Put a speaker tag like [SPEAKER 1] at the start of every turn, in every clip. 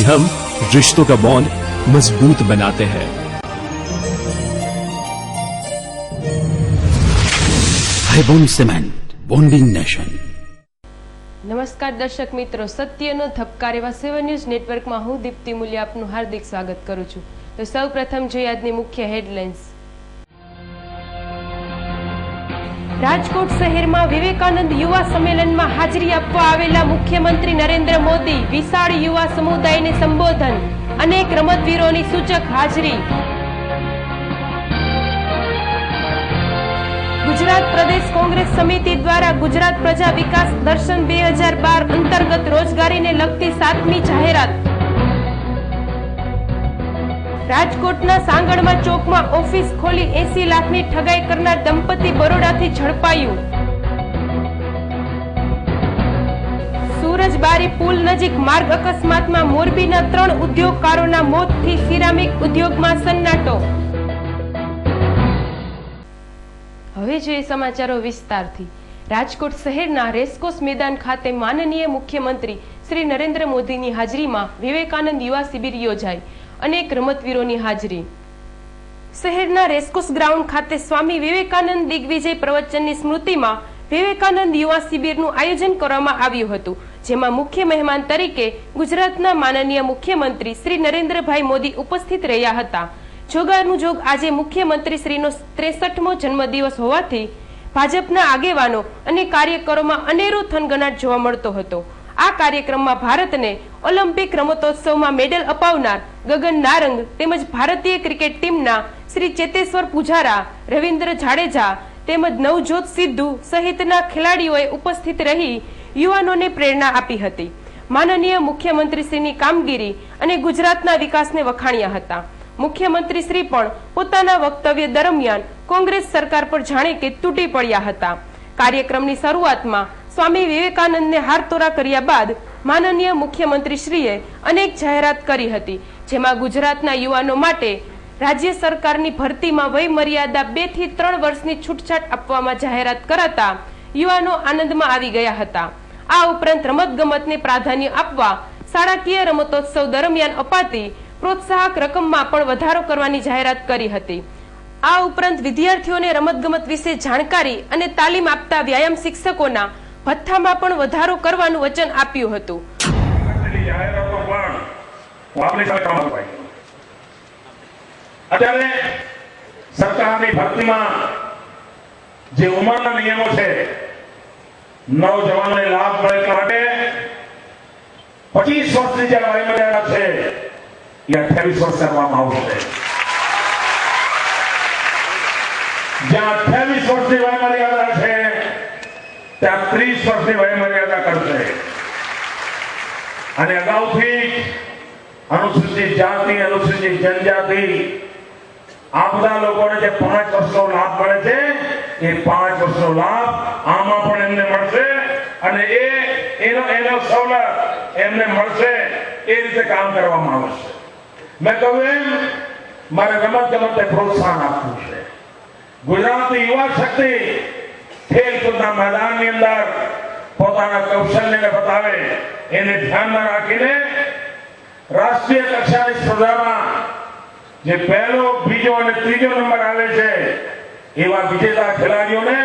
[SPEAKER 1] क्योंकि हम रिश्तों का बॉन्ड मजबूत बनाते हैं
[SPEAKER 2] Haibon Cement, bonding nation.
[SPEAKER 3] નમસ્કાર દર્શક મિત્રો સત્યનો ધબકાર એવા સેવન ન્યૂઝ નેટવર્કમાં હું દીપ્તિ મૂલ્ય આપનું હાર્દિક સ્વાગત કરું છું તો સૌ પ્રથમ જોઈએ આજની મુખ્ય હેડલાઇન્સ રાજકોટ શહેરમાં વિવેકાનંદ યુવા સંમેલનમાં હાજરી આપવા આવેલા મુખ્યમંત્રી નરેન્દ્ર મોદી વિશાળ યુવા સમુદાયને સંબોધન. અનેક રમતવીરોની સૂચક હાજરી. ગુજરાત પ્રદેશ કોંગ્રેસ સમિતિ દ્વારા ગુજરાત પ્રજા વિકાસ દર્શન બે અંતર્ગત રોજગારીને લગતી સાતમી જાહેરાત. રાજકોટના સાંગણમાં ચોકમાં ઓફિસ ખોલી એસી લાખની ઠગાઈ કરનાર દંપતી બરોડાથી ઝડપાયું. સુરજબારી પુલ નજીક માર્ગ અકસ્માતમાં મોરબીના ત્રણ ઉદ્યોગકારોના મોતથી સિરામિક ઉદ્યોગમાં સન્નાટો. હવે જોઈએ સમાચારો વિસ્તારથી. રાજકોટ શહેરના રેસકોસ મેદાન ખાતે માનનીય મુખ્યમંત્રી શ્રી નરેન્દ્ર મોદીની હાજરીમાં વિવેકાનંદ યુવા શિબિર યોજાઈ. અનેક રમતવીરોની હાજરી. શહેરના રેસકોસ ગ્રાઉન્ડ ખાતે સ્વામી વિવેકાનંદ દિગ્વિજય પ્રવચનની સ્મૃતિમાં વિવેકાનંદ યુવા શિબિરનું આયોજન કરવામાં આવ્યું હતું, જેમાં મુખ્ય મહેમાન તરીકે ગુજરાતના માનનીય મુખ્યમંત્રી શ્રી નરેન્દ્રભાઈ મોદી ઉપસ્થિત રહ્યા હતા. જોગાનું જોગ આજે મુખ્યમંત્રી શ્રીનો ત્રેસઠમો જન્મદિવસ હોવાથી ભાજપના આગેવાનો અને કાર્યકરોમાં અનેરો થનગનાટ જોવા મળતો હતો. આ કાર્યક્રમમાં ભારતને ઓલિમ્પિક રમતોત્સવમાં મેડલ અપાવનાર ગગન નારંગ તેમજ ભારતીય ક્રિકેટ ટીમના શ્રી ચેતેશ્વર પુજારા, રવિન્દ્ર જાડેજા તેમજ નવજોત સિદ્ધુ સહિતના ખેલાડીઓએ ઉપસ્થિત રહી યુવાનોને પ્રેરણા આપી હતી. માનનીય મુખ્યમંત્રીશ્રીની કામગીરી અને ગુજરાતના વિકાસને વખાણ્યા હતા. મુખ્યમંત્રી શ્રી પણ પોતાના વક્તવ્ય દરમિયાન કોંગ્રેસ સરકાર પર જાણે કે તૂટી પડ્યા હતા. કાર્યક્રમની શરૂઆતમાં સ્વામી વિવેકાનંદને હારતોરા કર્યા બાદ માનનીય મુખ્યમંત્રી શ્રીએ અનેક જાહેરાત કરી હતી, જેમાં ગુજરાતના યુવાનો માટે રાજ્ય સરકારની ભરતીમાં વય મર્યાદા બેથી ત્રણ વર્ષની છૂટછાટ આપવામાં જાહેરાત કરાતા યુવાનો આનંદમાં આવી ગયા હતા. આ ઉપરાંત રમતગમતને પ્રાધાન્ય આપવા શાળાકીય રમતોત્સવ દરમિયાન અપાતી પ્રોત્સાહક રકમમાં પણ વધારો કરવાની જાહેરાત કરી હતી. આ ઉપરાંત વિદ્યાર્થીઓને રમતગમત વિશે જાણકારી અને તાલીમ આપતા વ્યાયામ શિક્ષકોના ભથ્થામાં પણ વધારો કરવાનું વચન આપ્યું હતું.
[SPEAKER 4] અત્યારે સરકારની ભરતીમાં જે ઉંમરના નિયમો છે, નવજવાનોને લાભ મળે એટલા માટે પચીસ વર્ષની જે વયમર્યાદા છે, એ અઠ્યાવીસ વર્ષ કરવામાં આવશે. જ્યાં અઠ્યાવીસ વર્ષની વયમર્યાદા છે ત્યાં ત્રીસ વર્ષની વયમર્યાદા કરશે. અને અગાઉથી અનુસૂચિત જાતિ, અનુસૂચિત જનજાતિ આ બધા લોકોને જે પાંચ વર્ષનો લાભ મળે છે, એ પાંચ વર્ષનો લાભ આમાં પણ એમને મળશે અને એ એનો એનો સવલત એમને મળશે, એ રીતે કામ કરવામાં આવશે મેં કહ્યું એમ, મારે રમત ગમતને પ્રોત્સાહન આપવું છે. ગુજરાતની યુવા શક્તિ ખેલકૂદના મેદાનની અંદર પોતાના કૌશલ્યને બતાવે, એને ધ્યાનમાં રાખીને રાષ્ટ્રીય કક્ષાની સ્પર્ધામાં જે પહેલો, બીજો અને ત્રીજો નંબર આવે છે, એવા વિજેતા ખેલાડીઓને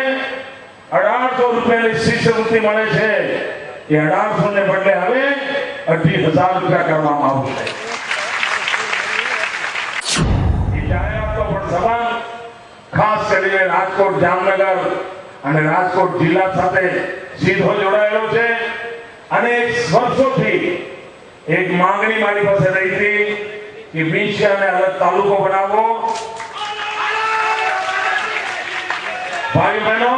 [SPEAKER 4] અઢારસો રૂપિયાની શિષ્યવૃત્તિ મળે છે. એ અઢારસો ને બદલે હવે અઢી હજાર રૂપિયા કરવામાં આવશે. ખાસ કરીને રાજકોટ જામનગર અને રાજકોટ જિલ્લા સાથે સીધો જોડાયેલો છે. અને વર્ષોથી એક માંગણી મારી પાસે રહી હતી કે વિંછિયાને અલગ તાલુકો બનાવો. ભાઈ બહેનો,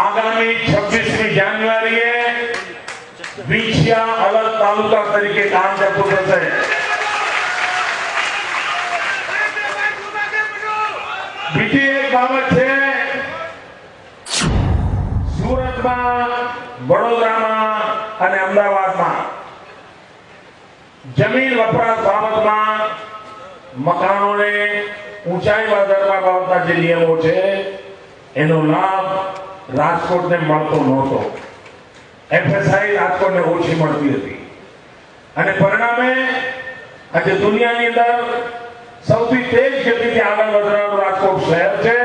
[SPEAKER 4] આગામી છવ્વીસમી જાન્યુઆરીએ વિંછિયા અલગ તાલુકા તરીકે કામ કરતું થશે બીજી એક બાબત છે વડોદરામાં અને અમદાવાદમાં. જમીન વપરાશ બાબતમાં મકાનોને ઊંચાઈ વધારવા બાબતના જે નિયમો છે, એનો લાભ રાજકોટને મળતો નહોતો. એફએસઆઈ રાજકોટને ઓછી મળતી હતી. અને પરિણામે આજે દુનિયાની અંદર સૌથી તેજ ગતિથી આગળ વધનારું રાજકોટ શહેર છે.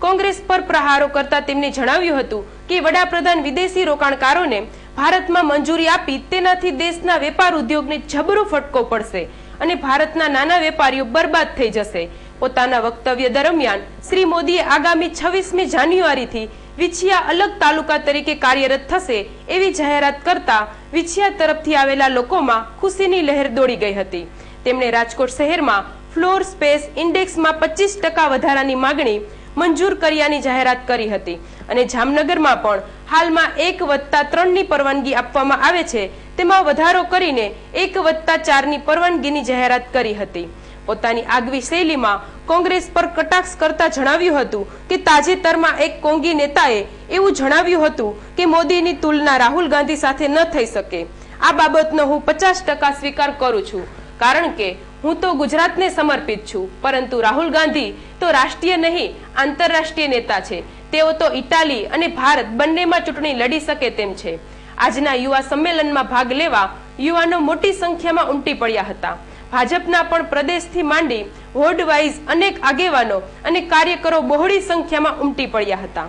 [SPEAKER 3] કોંગ્રેસ પર પ્રહારો કરતા તેમણે જણાવ્યું હતું કે વડાપ્રધાન વિદેશી રોકાણકારોને ભારતમાં મંજૂરી આપી તેનાથી દેશના વેપાર ઉદ્યોગને જબરો ફટકો પડશે અને ભારતના નાના વેપારીઓ બરબાદ થઈ જશે. પોતાના વક્તવ્ય દરમિયાન શ્રી મોદીએ આગામી છવ્વીસમી જાન્યુઆરીથી વિછિયા અલગ તાલુકા તરીકે કાર્યરત થશે એવી જાહેરાત કરતા વિછિયા તરફથી આવેલા લોકોમાં ખુશીની લહેર દોડી ગઈ હતી. તેમણે રાજકોટ શહેરમાં ફ્લોર સ્પેસ ઇન્ડેક્સમાં પચીસ ટકા વધારાની માગણી મંજૂર કર્યાની જાહેરાત કરી હતી અને જામનગરમાં પણ હાલમાં એક વત્તા ત્રણની પરવાનગી આપવામાં આવે છે. તેમાં વધારો કરીને એક વત્તા ચારની પરવાનગીની જાહેરાત કરી હતી. પોતાની આગવી શૈલીમાં કોંગ્રેસ પર કટાક્ષ કરતા જણાવ્યું હતું કે તાજેતરમાં એક કોંગી નેતાએ એવું જણાવ્યું હતું કે મોદીની તુલના રાહુલ ગાંધી સાથે ન થઈ શકે. આ બાબતનો હું પચાસ ટકા સ્વીકાર કરું છું. કારણ કે હું તો ગુજરાતને સમર્પિત છું, પરંતુ રાહુલ ગાંધી તો રાષ્ટ્રીય નહીં, આંતરરાષ્ટ્રીય નેતા છે. તેઓ તો ઇટાલી અને ભારત બંનેમાં ચૂંટણી લડી શકે તેમ છે. આજના યુવા સંમેલનમાં ભાગ લેવા યુવાનો મોટી સંખ્યામાં ઉમટી પડ્યા હતા. ભાજપના પણ પ્રદેશથી માંડી વોર્ડ વાઇઝ અનેક આગેવાનો અને કાર્યકરો બહોળી સંખ્યામાં ઉમટી પડ્યા હતા.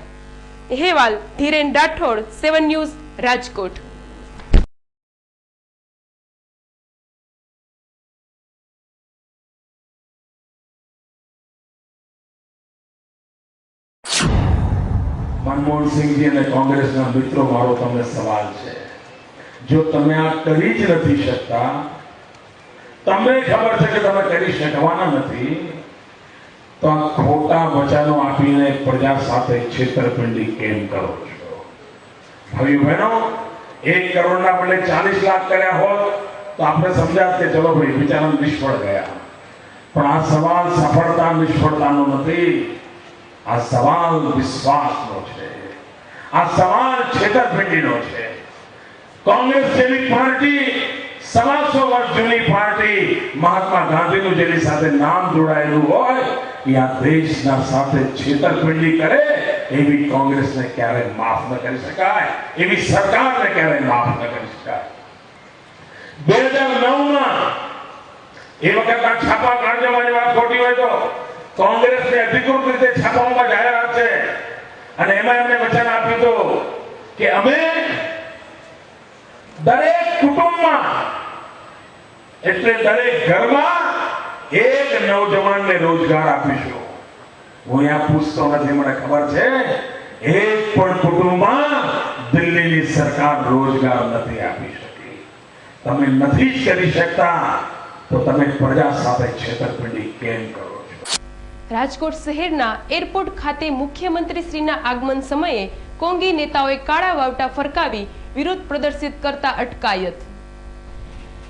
[SPEAKER 3] અહેવાલ ધીરેન રાઠોડ, સેવન ન્યૂઝ, રાજકોટ.
[SPEAKER 4] મનમોહનસિંહજી અને કોંગ્રેસના મિત્રો, મારો તમને સવાલ છે. જો તમે આ કરી જ નથી શકતા તમને ખબર છે કે તમે કરી શકવાના નથી? તો આ ખોટા વચનો આપીને પ્રજા સાથે છેતરપિંડી કેમ કરો છો? ભાઈ બહેનો, એક કરોડના બદલે ચાલીસ લાખ કર્યા હોત તો આપણે સમજાત કે ચલો ભાઈ બિચારા નિષ્ફળ ગયા. પણ આ સવાલ સફળતા નિષ્ફળતાનો નથી. આ સવાલ વિશ્વાસનો છે. આ સવાલ છેતરપિંડીનો છે. કોંગ્રેસ જેવી પાર્ટી સવાસો વર્ષ જૂની પાર્ટી મહાત્મા ગાંધીનું જેની સાથે નામ જોડાયેલું હોય, એ દેશના સાથે છેતરપિંડી કરે, એવી કોંગ્રેસને ક્યારે માફ ન કરી શકાય, એવી સરકારને ક્યારે માફ ન કરી શકાય. બે હજાર નવમાં એ વખત છાપા કાઢવાની વાત ખોટી હોય તો કોંગ્રેસને અધિકૃત રીતે છાપાઓમાં જાહેરાત છે. અને એમાં એમને વચન આપ્યું હતું કે અમે દરેક કુટુંબમાં, એટલે દરેક ઘરમાં એક નવજવાનને રોજગાર આપીશું. હું અહીંયા પૂછતો નથી, મને ખબર છે, એક પણ કુટુંબમાં દિલ્હીની સરકાર રોજગાર નથી આપી શકી. તમે નથી કરી શકતા, તો તમે પ્રજા સાથે છેતરપિંડી કેમ કરો
[SPEAKER 3] રાજકોટ શહેરના એરપોર્ટ ખાતે મુખ્યમંત્રી શ્રીના આગમન સમયે કોંગી નેતાઓએ કાળા વાવટા ફરકાવી વિરોધ પ્રદર્શિત કરતા અટકાયત.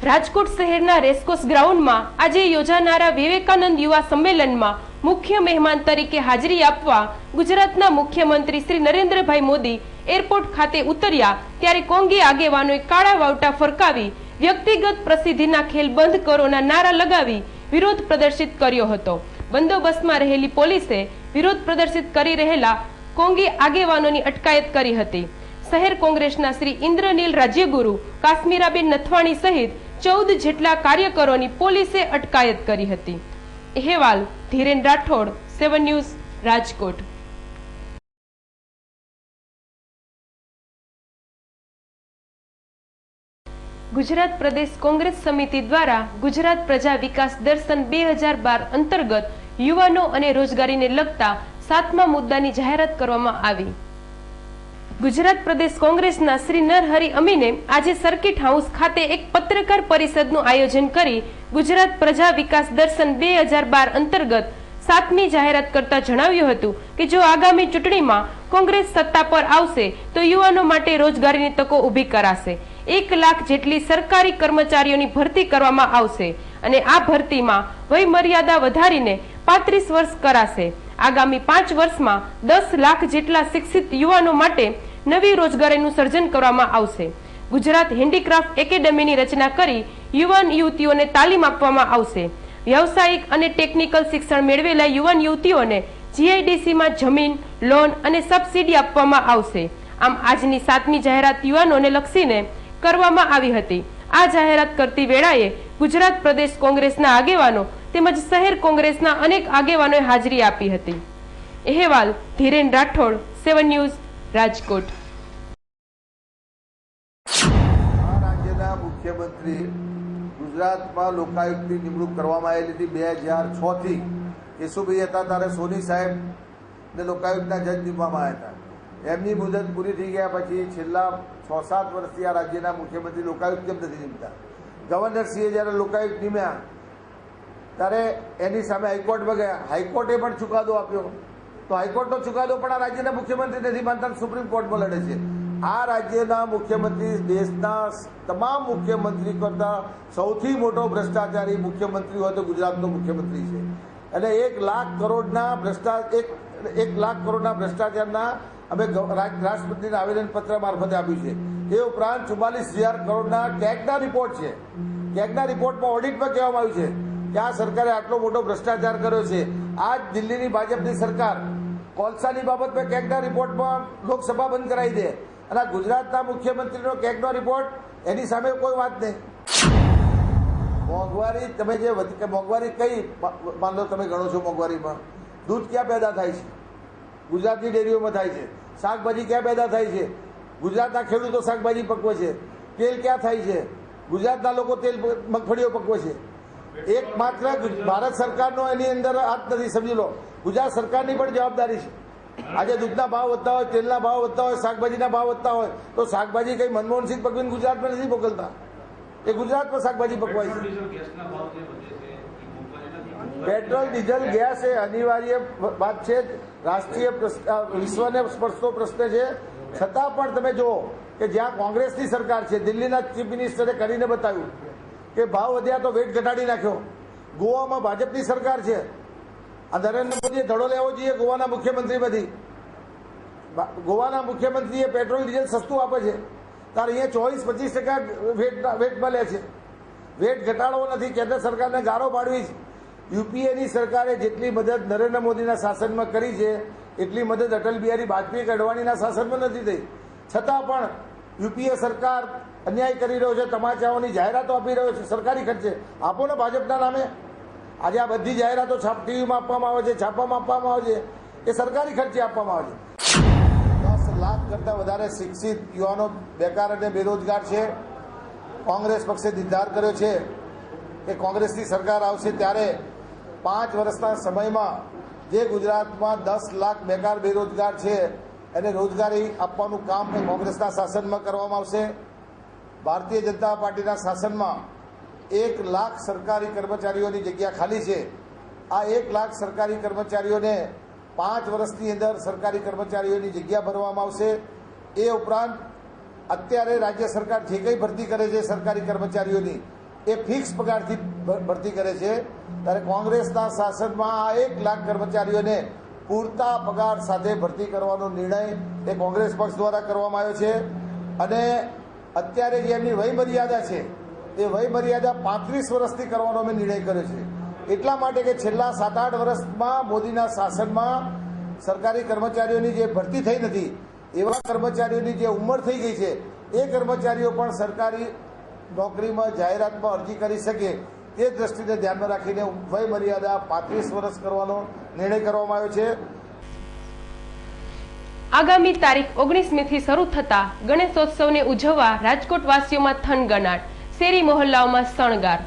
[SPEAKER 3] રાજકોટ શહેરના રેસકોસ ગ્રાઉન્ડમાં આજે યોજાનારા વિવેકાનંદ યુવા સંમેલનમાં મુખ્ય મહેમાન તરીકે હાજરી આપવા ગુજરાતના મુખ્યમંત્રી શ્રી નરેન્દ્રભાઈ મોદી એરપોર્ટ ખાતે ઉતર્યા ત્યારે કોંગી આગેવાનોએ કાળા વાવટા ફરકાવી વ્યક્તિગત પ્રસિદ્ધિના ખેલ બંધ કરોના નારા લગાવી વિરોધ પ્રદર્શિત કર્યો હતો. બંદોબસ્તમાં રહેલી પોલીસે વિરોધ પ્રદર્શિત કરી રહેલા કોંગી આગેવાનોની અટકાયત કરી હતી. શહેર કોંગ્રેસના શ્રી ઇન્દ્રનીલ રાજ્યગુરુ, કાશ્મીરાબેન નથવાણી સહિત ચૌદ જેટલા કાર્યકરોની પોલીસે અટકાયત કરી હતી. અહેવાલ ધીરેન રાઠોડ, સેવન ન્યૂઝ, રાજકોટ. ગુજરાત પ્રદેશ કોંગ્રેસ સમિતિ દ્વારા ગુજરાત પ્રજા વિકાસ દર્શન બે હજાર બાર અંતર્ગત યુવાનો અને રોજગારીને લગતા સાતમા મુદ્દાની જાહેરાત કરવામાં આવી. ગુજરાત પ્રદેશ કોંગ્રેસના શ્રી નરહરિ અમીને આજે સર્કિટ હાઉસ ખાતે એક પત્રકાર પરિષદનું આયોજન કરી ગુજરાત પ્રજા વિકાસ દર્શન બે હજાર બાર અંતર્ગત સાતમી જાહેરાત કરતા જણાવ્યું હતું કે જો આગામી ચૂંટણીમાં કોંગ્રેસ સત્તા પર આવશે, તો યુવાનો માટે રોજગારીની તકો ઊભી કરાશે. એક લાખ જેટલી સરકારી કર્મચારીઓની ભરતી કરવામાં આવશે અને આ ભરતીમાં વય મર્યાદા વધારીને પાંત્રીસ વર્ષ કરાશે. આગામી પાંચ વર્ષમાં દસ લાખ જેટલા શિક્ષિત યુવાનો માટે નવી રોજગારીનું સર્જન કરવામાં આવશે. ગુજરાત હેન્ડીક્રાફ્ટ એકેડમીની રચના કરી યુવાન યુવતીઓને તાલીમ આપવામાં આવશે. વ્યવસાયિક અને ટેકનિકલ શિક્ષણ મેળવેલા યુવાન યુવતીઓને જીઆઈડીસીમાં જમીન, લોન અને સબસિડી આપવામાં આવશે. આમ આજની સાતમી જાહેરાત યુવાનોને લક્ષીને કરવામાં આવી હતી. આ જાહેરાત કરતી વેળાએ ગુજરાત પ્રદેશ કોંગ્રેસના આગેવાનો તેમજ શહેર કોંગ્રેસના અનેક આગેવાનોએ હાજરી આપી હતી. અહેવાલ ધીરેન રાઠોડ, સેવન ન્યૂઝ રાજકોટ.
[SPEAKER 5] રાજ્યના મુખ્યમંત્રી ગુજરાતમાં લોકાયુક્તની નિમણૂક કરવામાં આવેલી હતી બે હજાર છ થી કેશુભાઈ હતા, ત્યારે સોની સાહેબ ને લોકાયુક્તના જજ નીમવામાં આવ્યા હતા. એમની મુદત પૂરી થઈ ગયા પછી છેલ્લા છ સાત વર્ષથી આ રાજ્યના મુખ્યમંત્રી લોકાયુક્ત કેમ નથી નીમતા? ગવર્નરસિંહે જ્યારે લોકાયુક્ત નીમ્યા, ત્યારે એની સામે હાઈકોર્ટમાં ગયા. હાઈકોર્ટે પણ ચુકાદો આપ્યો. તો હાઈકોર્ટનો ચુકાદો પણ આ રાજ્યના મુખ્યમંત્રી નથી માનતા સુપ્રીમ કોર્ટમાં લડે છે. આ રાજ્યના મુખ્યમંત્રી દેશના તમામ મુખ્યમંત્રી કરતા સૌથી મોટો ભ્રષ્ટાચારી મુખ્યમંત્રી હોય તો ગુજરાતનો મુખ્યમંત્રી છે. અને એક લાખ કરોડના ભ્રષ્ટાચાર એક એક લાખ કરોડના ભ્રષ્ટાચારના અમે રાષ્ટ્રપતિને આવેદનપત્ર મારફતે આપ્યું છે. એ ઉપરાંત ચુમ્માલીસ હજાર કરોડના ટેગના રિપોર્ટ છે. ટેગના રિપોર્ટમાં ઓડિટમાં કહેવામાં આવ્યું છે કે આ સરકારે આટલો મોટો ભ્રષ્ટાચાર કર્યો છે. આ જ દિલ્હીની ભાજપની સરકાર કોલસાની બાબતમાં કેગના રિપોર્ટમાં લોકસભા બંધ કરાવી દે. અને ગુજરાતના મુખ્યમંત્રીનો કેગનો રિપોર્ટ એની સામે કોઈ વાત નહીં. મોંઘવારી, તમે જે મોંઘવારી કઈ માન લો તમે ગણો છો મોંઘવારીમાં. દૂધ ક્યાં પેદા થાય છે? ગુજરાતની ડેરીઓમાં થાય છે. શાકભાજી ક્યાં પેદા થાય છે? ગુજરાતના ખેડૂતો શાકભાજી પકવે છે. તેલ ક્યાં થાય છે? ગુજરાતના લોકો તેલ મગફળીઓ પકવે છે. એક માત્ર ભારત સરકારનો એની અંદર હાથ નથી, સમજી લો. ગુજરાત સરકારની પણ જવાબદારી છે. આજે દૂધના ભાવ વધતા હોય તેલના ભાવ વધતા હોય શાકભાજીના ભાવ વધતા હોય તો શાકભાજી કઈ મનમોહનસિંહ પકવીને ગુજરાતમાં નથી મોકલતા. એ ગુજરાતમાં શાકભાજી પકવાય છે. પેટ્રોલ ડીઝલ ગેસ એ અનિવાર્ય વાત છે રાષ્ટ્રીય વિશ્વને સ્પર્શતો પ્રશ્ન છે. છતાં પણ તમે જુઓ કે જ્યાં કોંગ્રેસની સરકાર છે દિલ્હીના ચીફ મિનિસ્ટરે કરીને બતાવ્યું કે ભાવ વધ્યા તો વેટ ઘટાડી નાખ્યો. ગોવામાં ભાજપની સરકાર છે. આ નરેન્દ્ર મોદીએ ધડો લેવો જોઈએ, ગોવાના મુખ્યમંત્રીમાંથી ગોવાના મુખ્યમંત્રીએ પેટ્રોલ, ડીઝલ સસ્તું આપે છે. ત્યારે અહીંયા ચોવીસ, પચીસ ટકા વેટ વેટમાં લે છે. વેટ ઘટાડવો નથી, કેન્દ્ર સરકારને ગાળો પાડવી છે. યુપીએની સરકારે જેટલી મદદ નરેન્દ્ર મોદીના શાસનમાં કરી છે, એટલી મદદ અટલ બિહારી વાજપેયી કે અડવાણીના શાસનમાં નથી થઈ. છતાં પણ યુપીએ સરકાર અન્યાય કરી રહ્યો છે, તમાચાઓની જાહેરાતો આપી રહ્યો છે, સરકારી ખર્ચે. આપો ને ભાજપના નામે. આજે આ બધી જાહેરાતો છાપ ટીવીમાં આપવામાં આવે છે, છાપામાં આપવામાં આવે છે. એ સરકારી ખર્ચે આપવામાં આવે છે. દસ લાખ કરતાં વધારે શિક્ષિત યુવાનો બેકાર અને બેરોજગાર છે. કોંગ્રેસ પક્ષે નિર્ધાર કર્યો છે કે કોંગ્રેસની સરકાર આવશે ત્યારે પાંચ વર્ષના સમયમાં જે ગુજરાતમાં દસ લાખ બેકાર બેરોજગાર છે, એને રોજગારી આપવાનું કામ કોંગ્રેસના શાસનમાં કરવામાં આવશે. ભારતીય જનતા પાર્ટીના શાસનમાં એક લાખ સરકારી કર્મચારીઓની જગ્યા ખાલી છે. આ એક લાખ સરકારી કર્મચારીઓને પાંચ વર્ષની અંદર સરકારી કર્મચારીઓની જગ્યા ભરવામાં આવશે. એ ઉપરાંત અત્યારે રાજ્ય સરકાર જે કંઈ ભરતી કરે છે સરકારી કર્મચારીઓની, એ ફિક્સ પગારથી ભરતી કરે છે. ત્યારે કોંગ્રેસના શાસનમાં આ એક લાખ કર્મચારીઓને પૂરતા પગાર સાથે ભરતી કરવાનો નિર્ણય એ કોંગ્રેસ પક્ષ દ્વારા કરવામાં આવ્યો છે. અને અત્યારે જે એમની વય મર્યાદા છે એ વય મર્યાદા પાંત્રીસ વર્ષથી કરવાનો અમે નિર્ણય કર્યો છે. એટલા માટે કે છેલ્લા સાત આઠ વર્ષમાં મોદીના શાસનમાં સરકારી કર્મચારીઓની જે ભરતી થઈ નથી, એવા કર્મચારીઓની જે ઉંમર થઈ ગઈ છે, એ કર્મચારીઓ પણ સરકારી નોકરીમાં, જાહેરાતમાં અરજી કરી શકે તે દ્રષ્ટિને ધ્યાનમાં રાખીને વય મર્યાદા પાંત્રીસ વર્ષ કરવાનો નિર્ણય કરવામાં આવ્યો છે.
[SPEAKER 3] આગામી તારીખ ઓગણીસમી થી શરૂ થતા ગણેશોત્સવને ઉજવવા રાજકોટવાસીઓમાં થનગનાટ. શેરી મહોલ્લાઓમાં શણગાર.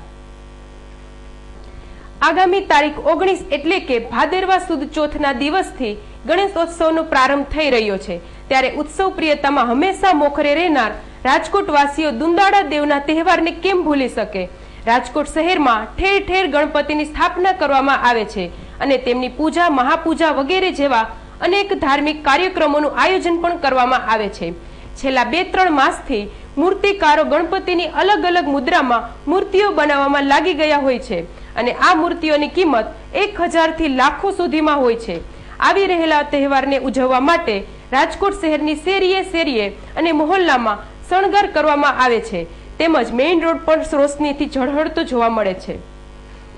[SPEAKER 3] આગામી તારીખ ઓગણીસ એટલે કે ભાદરવા સુદ ચોથના દિવસથી ગણેશોત્સવનો પ્રારંભ થઈ રહ્યો છે. ત્યારે ઉત્સવ પ્રિયતામાં હંમેશા મોખરે રહેનાર રાજકોટવાસીઓ દુંદાળા દેવના તહેવારને કેમ ભૂલી શકે? રાજકોટ શહેરમાં ઠેર ઠેર ગણપતિની સ્થાપના કરવામાં આવે છે અને તેમની પૂજા, મહાપૂજા વગેરે જેવા અનેક ધાર્મિક કાર્યક્રમોનું આયોજન પણ કરવામાં આવે છે. છેલ્લા બે ત્રણ માસથી મૂર્તિકારો ગણપતિની અલગ અલગ મુદ્રામાં મૂર્તિઓ બનાવવામાં લાગી ગયા હોય છે અને આ મૂર્તિઓની કિંમત એક હજારથી લાખો સુધીમાં હોય છે. આવી રહેલા તહેવારને ઉજવવા માટે રાજકોટ શહેરની શેરીએ શેરીએ અને મોહલ્લામાં શણગાર કરવામાં આવે છે. તેમજ મેઇન રોડ પર રોશનીથી ઝળહળતો જોવા મળે છે.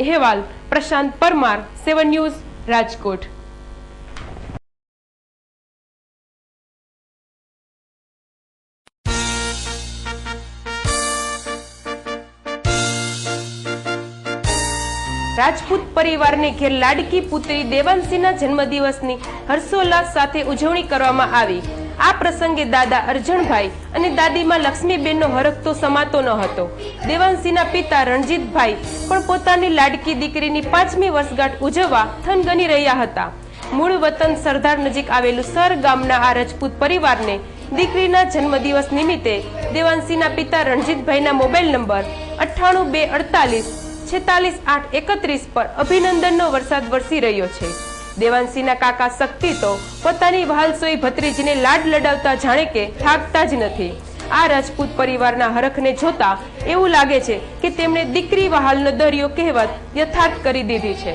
[SPEAKER 3] અહેવાલ પ્રશાંત પરમાર, સેવન ન્યૂઝ રાજકોટ. રાજપૂત પરિવારને ઘેર લાડકી પુત્રી દેવાંશીના જન્મદિવસની હર્ષોલ્લાસ સાથે ઉજવણી કરવામાં આવી. આ પ્રસંગે દાદા અર્જણભાઈ અને દાદીમાં લક્ષ્મીબેનનો હરખ તો સમાતો ન હતો. દેવાંશીના પિતા રણજીતભાઈ પણ પોતાની લાડકી દીકરીની પાંચમી વર્ષગાંઠ ઉજવવા થનગની રહ્યા હતા. મૂળ વતન સરદાર નજીક આવેલું સર ગામના આ રાજપૂત પરિવારને દીકરીના જન્મદિવસ નિમિત્તે દેવાંશીના પિતા રણજીતભાઈના મોબાઈલ નંબર અઠ્ઠાણું બે અડતાલીસ છેતાલીસ આઠ એકત્રીસ પર અભિનંદનનો વરસાદ વરસી રહ્યો છે. દેવાંશીના કાકા શક્તિ તો પોતાની વહાલસોઈ ભત્રીજીને લાડ લડાવતા જાણે કે થાકતા જ નથી. આ રાજપૂત પરિવારના હરખને જોતા એવું લાગે છે કે તેમણે દીકરી વહાલનો દરિયો કહેવત યથાર્થ કરી દીધી છે.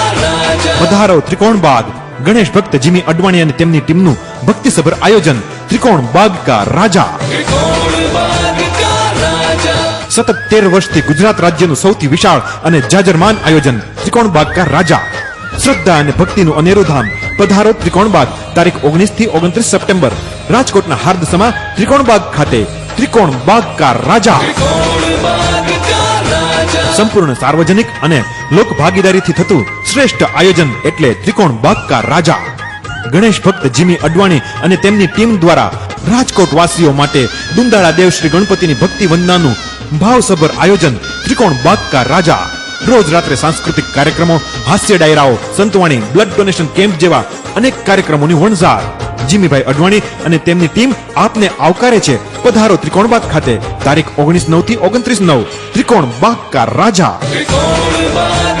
[SPEAKER 6] પધારો ત્રિકોણ બાગ. ગણેશ ભક્ત જીમી અડવાણી અને તેમની ટીમનું ભક્તિસભર આયોજન ત્રિકોણ બાગ કા રાજા. સતત તેર વર્ષથી ગુજરાત રાજ્યનું સૌથી વિશાળ અને જાજરમાન આયોજન ત્રિકોણ બાગ કા રાજા. શ્રદ્ધા અને ભક્તિનું અનેરું ધામ પધારો ત્રિકોણ બાગ. તારીખ ઓગણીસથી ઓગણત્રીસ સપ્ટેમ્બર. રાજકોટના હાર્દસમાં ત્રિકોણ બાગ ખાતે ત્રિકોણ બાગ કા રાજા. સંપૂર્ણ સાર્વજનિક અને લોક ભાગીદારીથી થતું શ્રેષ્ઠ આયોજન એટલે ત્રિકોણ બાગકા રાજા. ગણેશ ભક્ત જીમી અડવાણી અને તેમની ટીમ દ્વારા રાજકોટ વાસીઓ માટે દુંદાળા દેવ શ્રી ગણપતિની ભક્તિ વંદનાનું ભાવસભર આયોજન ત્રિકોણ બાગકા રાજા. રોજ રાત્રે સાંસ્કૃતિક કાર્યક્રમો, હાસ્ય ડાયરાઓ, સંતવાણી, બ્લડ ડોનેશન કેમ્પ જેવા અનેક કાર્યક્રમોની વણઝાર જીમીભાઈ અડવાણી અને તેમની ટીમ આપને આવકારે છે. પધારો ત્રિકોણબાગ ખાતે. તારીખ ઓગણીસ નવથી ઓગણત્રીસ નવ. ત્રિકોણ બાગ કા રાજા.
[SPEAKER 7] કપડે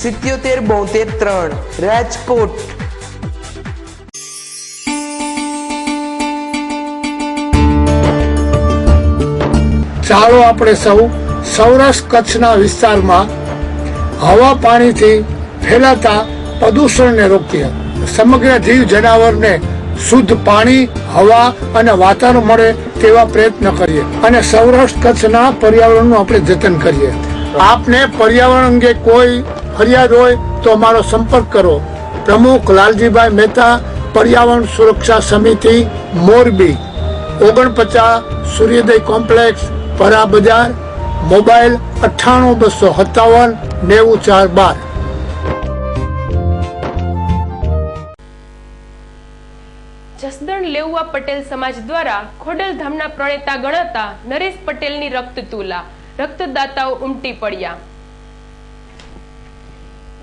[SPEAKER 8] સિત્યોતેર, બોતેર, ત્રણ. રાજકોટ.
[SPEAKER 9] ચાલો આપણે સૌ સૌરાષ્ટ્ર કચ્છના વિસ્તારમાં હવા પાણીથી ફેલાતા પ્રદૂષણને રોકીએ. સમગ્ર જીવ જનાવરને શુદ્ધ પાણી, હવા અને વાતાવરણ મળે તેવા પ્રયત્ન કરીએ અને સૌરાષ્ટ્ર કચ્છના પર્યાવરણનું આપણે જતન કરીએ. આપને પર્યાવરણ અંગે કોઈ ફરિયાદ હોય તો અમારો સંપર્ક કરો. પ્રમુખ લાલજીભાઈ મહેતા, પર્યાવરણ સુરક્ષા સમિતિ, મોરબી. ઓગણપચાસ સૂર્યોદય કોમ્પ્લેક્સ, પરા બજાર, મોબાઈલ અઠ્ઠાણું બસો સત્તાવન નેવું ચાર બાર.
[SPEAKER 3] જસદણ લેઉવા પટેલ સમાજ દ્વારા ખોડલધામના પ્રણેતા ગણાતા નરેશ પટેલની રક્ત તુલા. રક્તદાતાઓ ઉમટી પડ્યા.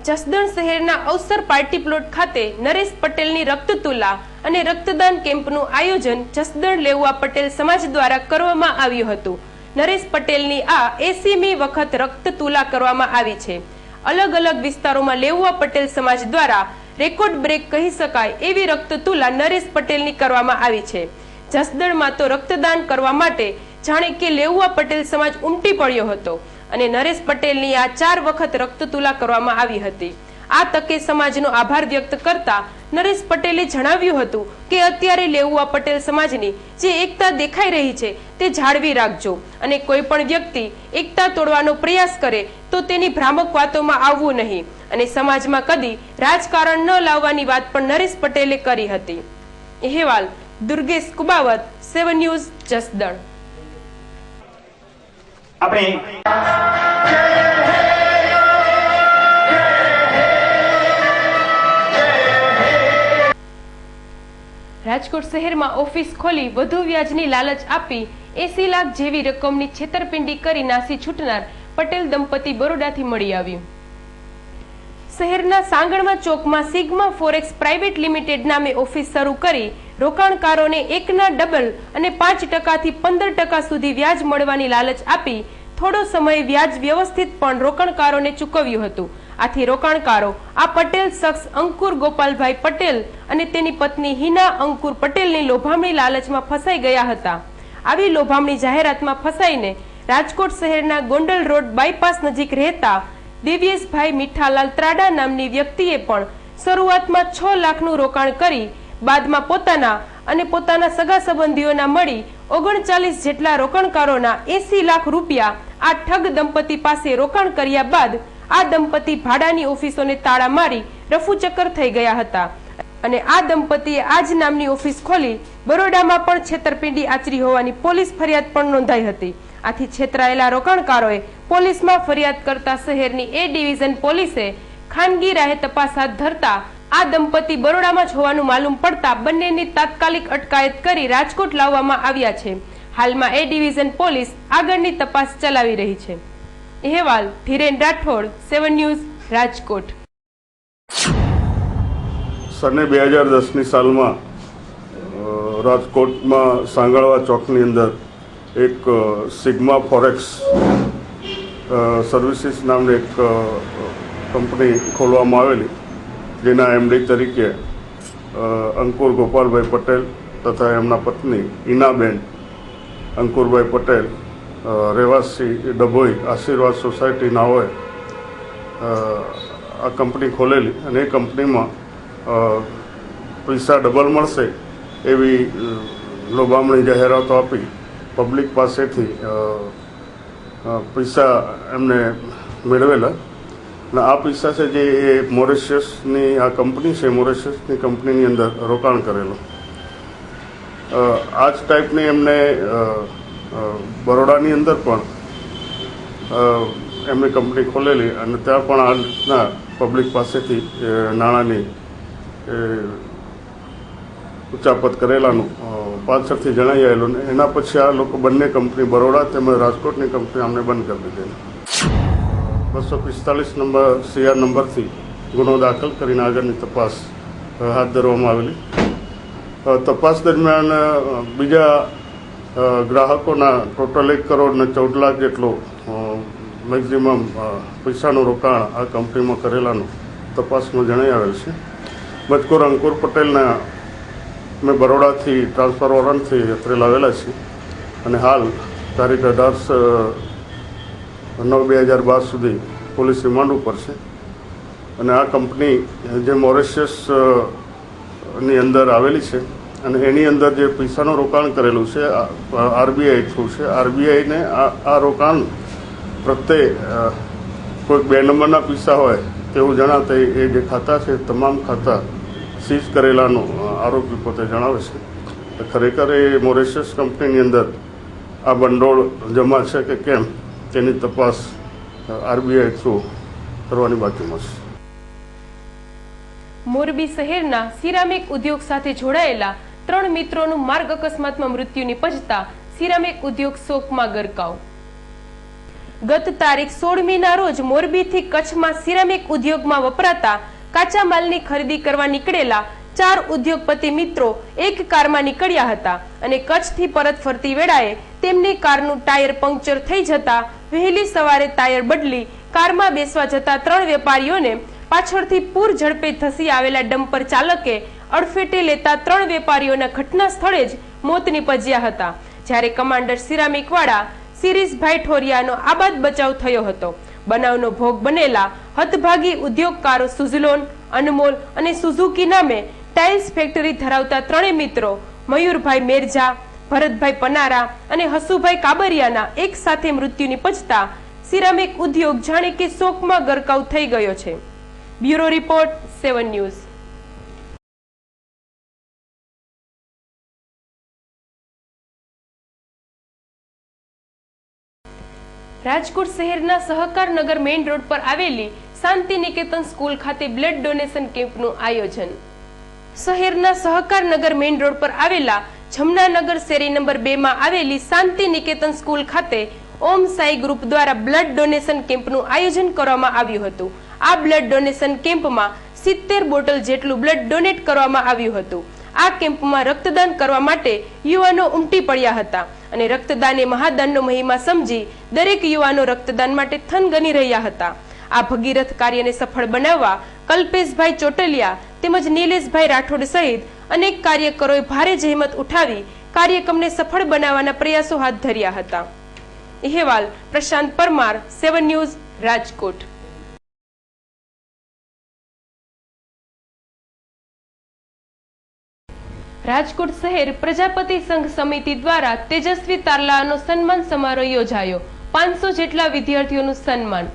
[SPEAKER 3] જસદણ શહેરના અવસર પાર્ટી પ્લોટ ખાતે નરેશ પટેલની રક્ત તુલા અને રક્તદાન કેમ્પનું આયોજન જસદણ લેવા પટેલ સમાજ દ્વારા કરવામાં આવ્યું હતું. નરેશ પટેલની આ એસીમી વખત રક્ત તુલા કરવામાં આવી છે. અલગ અલગ વિસ્તારોમાં લેવા પટેલ સમાજ દ્વારા રેકોર્ડ બ્રેક કહી શકાય એવી રક્ત તુલા નરેશ પટેલની કરવામાં આવી છે. જસદણમાં તો રક્તદાન કરવા માટે જાણે કે લેવા પટેલ સમાજ ઉમટી પડ્યો હતો. અને નરેશ પટેલની આ ચાર વખત રક્ત તુલા કરવામાં આવી હતી. આ તકે સમાજનો આભાર વ્યક્ત કરતા નરેશ પટેલે જણાવ્યું હતું કે અત્યારે લેઉવા પટેલ સમાજની જે એકતા દેખાઈ રહી છે તે જાળવી રાખજો અને કોઈ પણ વ્યક્તિ એકતા તોડવાનો પ્રયાસ કરે તો તેની ભ્રામક વાતોમાં આવવું નહીં. અને સમાજમાં કદી રાજકારણ ન લાવવાની વાત પણ નરેશ પટેલે કરી હતી. અહેવાલ દુર્ગેશ કુબાવત, સેવન ન્યૂઝ જસદણ.
[SPEAKER 10] આપણે
[SPEAKER 3] રાજકોટ શહેરમાં ઓફિસ ખોલી વધુ વ્યાજની લાલચ આપી એસી લાખ જેવી રકમની છેતરપિંડી કરી નાસી છૂટનાર પટેલ દંપતી બરોડાથી મળી આવ્યું. શહેરના સાંગણવા ચોકમાં સિગ્મા ફોરેક્સ પ્રાઇવેટ લિમિટેડ નામે ઓફિસ શરૂ કરી રોકાણકારોને એકના ડબલ અને પાંચ ટકાથી પંદર ટકા સુધી વ્યાજ મળવાની લાલચ આપી થોડો સમય વ્યાજ વ્યવસ્થિત પણ રોકાણકારોને ચૂકવ્યું હતું. આથી રોકાણકારો, આ પટેલ શખ્સ અંકુર ગોપાલભાઈ પટેલ અને તેની પત્ની હિના અંકુર પટેલની લોભામણી લાલચમાં ફસાઈ ગયા હતા. આવી લોભામણી જાહેરાતમાં ફસાઈને રાજકોટ શહેરના ગોંડલ રોડ બાયપાસ નજીક રહેતા દિવ્યેશભાઈ મીઠાલાલ ત્રાડા નામની વ્યક્તિએ પણ શરૂઆતમાં છ લાખનું રોકાણ કરી બાદમાં પોતાના અને પોતાના સગા સંબંધીઓના મળી ઓગણચાલીસ જેટલા રોકાણકારોના એસી લાખ રૂપિયા આ ઠગ દંપતી પાસે રોકાણ કર્યા બાદ આ દંપતી ભાડાની ઓફિસોને તાળા મારી રફુચક્કર થઈ ગયા હતા. અને આ દંપતીએ આજ નામની ઓફિસ ખોલી બરોડામાં પણ છેતરપિંડી આચરી હોવાની પોલીસ ફરિયાદ પણ નોંધાઈ હતી. આથી છેતરાયેલા રોકાણકારોએ પોલીસમાં ફરિયાદ કરતા શહેરની એ ડિવિઝન પોલીસે ખાનગી રાહે તપાસ હાથ ધરતા આ દંપતી બરોડામાં જ હોવાનું માલુમ પડતા બંનેની તાત્કાલિક અટકાયત કરી રાજકોટ લાવવામાં આવ્યા છે. હાલમાં એ ડિવિઝન પોલીસ આગળની તપાસ ચલાવી રહી છે. અહેવાલ, ધીરેન રાઠોડ, સેવન ન્યૂઝ, રાજકોટ.
[SPEAKER 11] સને બે હજાર દસની સાલમાં રાજકોટમાં સાંગળવા ચોકની અંદર એક સિગ્મા ફોરેક્સ સર્વિસીસ નામની એક કંપની ખોલવામાં આવેલી. જેના એમડી તરીકે અંકુર ગોપાલભાઈ પટેલ તથા એમના પત્ની ઈનાબેન અંકુરભાઈ પટેલ રહેવાસી ડભોઈ આશીર્વાદ સોસાયટીના હોય આ કંપની ખોલેલી અને એ કંપનીમાં પૈસા ડબલ મળશે એવી લોભામણી જાહેરાતો આપી પબ્લિક પાસેથી પૈસા એમને મેળવેલા. અને આ પૈસા છે જે એ મોરેશિયસની, આ કંપની છે, મોરેશિયસની કંપનીની અંદર રોકાણ કરેલું. આ જ ટાઈપની એમને બરોડાની અંદર પણ એમની કંપની ખોલેલી અને ત્યાં પણ આ રીતના પબ્લિક પાસેથી નાણાંની ઉચાપત કરેલાનું પાછળથી જણાઈ આવેલું એના પછી આ લોકો બંને કંપની, બરોડા તેમજ રાજકોટની કંપની અમને બંધ કરી દીધેલી. બસો પિસ્તાલીસ નંબર સીઆર નંબરથી ગુનો દાખલ કરીને આગળની તપાસ હાથ ધરવામાં આવેલી. તપાસ દરમિયાન બીજા ગ્રાહકોના ટોટલ એક કરોડ ને ચૌદ લાખ જેટલો મેક્ઝિમમ પૈસાનું રોકાણ આ કંપનીમાં કરેલાનું તપાસમાં જણાઈ આવેલ છે. મજકૂર અંકુર પટેલના મેં બરોડાથી ટ્રાન્સફર વોરંટથી અત્રે લાવેલા છે. અને હાલ તારીખ અઢાર નવ બે હજાર બાર સુધી પોલીસ રિમાન્ડ ઉપર છે. અને આ કંપની જે મોરેશિયસની અંદર આવેલી છે અને એની અંદર જે પૈસાનું રોકાણ કરેલું છે આરબીઆઈ થ્રુ છે. આરબીઆઈને આ આ રોકાણ પ્રત્યે કોઈક બે નંબરના પૈસા હોય તેવું જણાતા એ જે ખાતા છે, તમામ ખાતા સીઝ કરેલાનું આરોપી પોતે જણાવે છે. ખરેખર એ મોરેશિયસ કંપનીની અંદર આ ભંડોળ જમા છે કે કેમ? તેની તપાસ આરબીઆઈ થ્રુ કરવાની બાકીમાં છે
[SPEAKER 3] મોરબી શહેરના સિરામિક ઉદ્યોગ સાથે જોડાયેલા ત્રણ મિત્રોનું માર્ગ અકસ્માતમાં મૃત્યુ નિપજતા સિરામિક ઉદ્યોગ શોકમાં ગરકાવ. ગત તારીખ સોળમીના રોજ મોરબીથી કચ્છમાં સિરામિક ઉદ્યોગમાં વપરાતા કાચા માલની ખરીદી કરવા નીકળેલા ચાર ઉદ્યોગપતિ મિત્રો એક કારમાં નીકળ્યા હતા અને કચ્છથી પરત ફરતી વેળાએ તેમની કારનું ટાયર પંક્ચર થઈ જતા વહેલી સવારે ટાયર બદલી કારમાં બેસવા જતા ત્રણ વેપારીઓને પાછળથી પૂર ઝડપે ધસી આવેલા ડમ્પર ચાલકે અડફેટે લેતા ત્રણ વેપારીઓના ઘટના સ્થળે જ મોત નીપજ્યા હતા. જ્યારે કમાન્ડર સિરામિકવાળા સિરીસભાઈ ઠોરિયાનો આબાદ બચાવ થયો હતો. બનાવનો ભોગ બનેલા હતભાગી ઉદ્યોગકારો સુઝલોન, અનમોલ અને સુઝુકી નામે ટાઇલ્સ ફેક્ટરી ધરાવતા ત્રણેય મિત્રો મયુરભાઈ મેરજા ભરતભાઈ પનારા અને હસુભાઈ કાબરિયાના એક સાથે મૃત્યુ નિપજતા સિરામિક ઉદ્યોગ જાણે કે શોકમાં ગરકાવ થઈ ગયો છે. Bureau report, seven news. Rajkot શહેરના સહકારનગર મેઇન રોડ પર આવેલી શાંતિ નિકેતન સ્કૂલ ખાતે બ્લડ ડોનેશન કેમ્પનું આયોજન. શહેરના સહકારનગર મેઇન રોડ પર આવેલા જમનાનગર શેરી નંબર બે માં આવેલી શાંતિ નિકેતન સ્કૂલ ખાતે ઓમ સાઈ ગ્રુપ દ્વારા બ્લડ ડોનેશન કેમ્પનું આયોજન કરવામાં આવ્યું હતું. આ બ્લડ ડોનેશન કેમ્પમાં સિત્તેર બોટલ જેટલું બ્લડ ડોનેટ કરવામાં આવ્યું હતું. આ કેમ્પમાં રક્તદાન કરવા માટે યુવાનો ઉમટી પડ્યા હતા અને રક્તદાન એ મહાદાનનો મહિમા સમજી દરેક યુવાનો રક્તદાન માટે થનગની રહ્યા હતા. આ ભગીરથ કાર્યને સફળ બનાવવા કલ્પેશભાઈ ચોટલિયા તેમજ નિલેશભાઈ રાઠોડ સહિત અનેક કાર્યકરોએ ભારે જહેમત ઉઠાવી કાર્યક્રમને સફળ બનાવવાના પ્રયાસો હાથ ધર્યા હતા. અહેવાલ પ્રશાંત પરમાર, સેવન ન્યૂઝ, રાજકોટ. રાજકોટ શહેર પ્રજાપતિ સંઘ સમિતિ દ્વારા તેજસ્વી તારલાનો સન્માન સમારોહ યોજાયો. પાંચસો જેટલા વિદ્યાર્થીઓનું સન્માન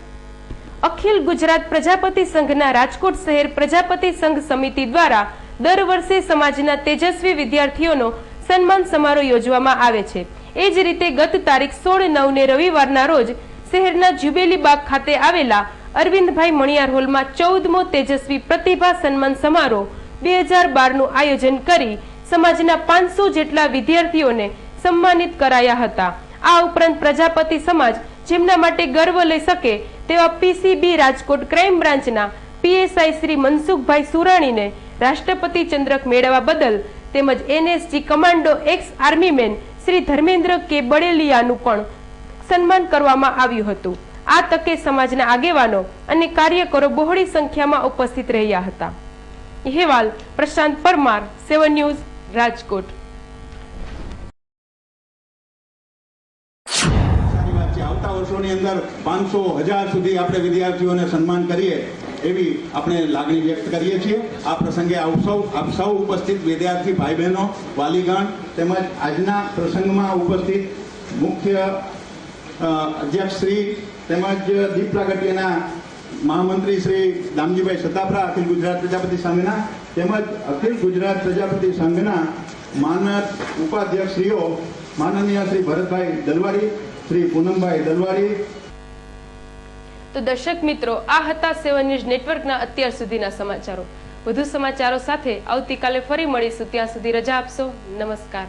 [SPEAKER 3] અખિલ ગુજરાત પ્રજાપતિ સંઘના રાજકોટ શહેર પ્રજાપતિ સંઘ સમિતિ દ્વારા દર વર્ષે સમાજના તેજસ્વી વિદ્યાર્થીઓનો સન્માન સમારોહ યોજવામાં આવે છે. એ જ રીતે ગત તારીખ સોળ નવને રવિવારના રોજ શહેરના જ્યુબેલી બાગ ખાતે આવેલા અરવિંદભાઈ મણિયાર હોલમાં ચૌદમો તેજસ્વી પ્રતિભા સન્માન સમારોહ બે હજાર બારનું આયોજન કરી સમાજના પાંચસો જેટલા વિદ્યાર્થીઓને સન્માનિત કરાયા હતા. આ ઉપરાંત પ્રજાપતિ સમાજ જેમના માટે ગર્વ લઈ શકે તેવા પીસીબી રાજકોટ ક્રાઇમ બ્રાન્ચના પીએસઆઈ શ્રી મનસુખભાઈ સુરાણીને રાષ્ટ્રપતિ ચંદ્રક મેળવવા બદલ તેમજ NSG commando ex army man Shri Dharmendra K બળેલિયાનું પણ સન્માન કરવામાં આવ્યું હતું. આ તકે સમાજના આગેવાનો અને કાર્યકરો બહોળી સંખ્યામાં ઉપસ્થિત રહ્યા હતા. અહેવાલ પ્રશાંત પરમાર, સેવન ન્યૂઝ રાજકોટ.
[SPEAKER 12] અંદર પાંચસો હજાર સુધી આપણે વિદ્યાર્થીઓને સન્માન કરીએ એવી આપણે લાગણી વ્યક્ત કરીએ છીએ. આ પ્રસંગે આપ સૌ આપ સૌ ઉપસ્થિત વિદ્યાર્થી ભાઈ બહેનો વાલીગણ તેમજ આજના પ્રસંગમાં ઉપસ્થિત મુખ્ય અધ્યક્ષશ્રી અધ્યક્ષ શ્રી તેમજ દીપ પ્રાગટ્યના મહામંત્રી શ્રી દામજીભાઈ સતાપરા, અખિલ ગુજરાત પ્રજાપતિ સંઘના તેમજ અખિલ ગુજરાત પ્રજાપતિ સંઘના માનદ ઉપાધ્યક્ષશ્રીઓ, માનનીય શ્રી ભરતભાઈ દલવાડી શ્રી પૂનમભાઈ દલવાડી
[SPEAKER 3] તો દર્શક મિત્રો, આ હતા સેવન ન્યૂઝ નેટવર્કના અત્યાર સુધીના સમાચારો. વધુ સમાચારો સાથે આવતીકાલે ફરી મળીશું. ત્યાં સુધી રજા આપશો. નમસ્કાર.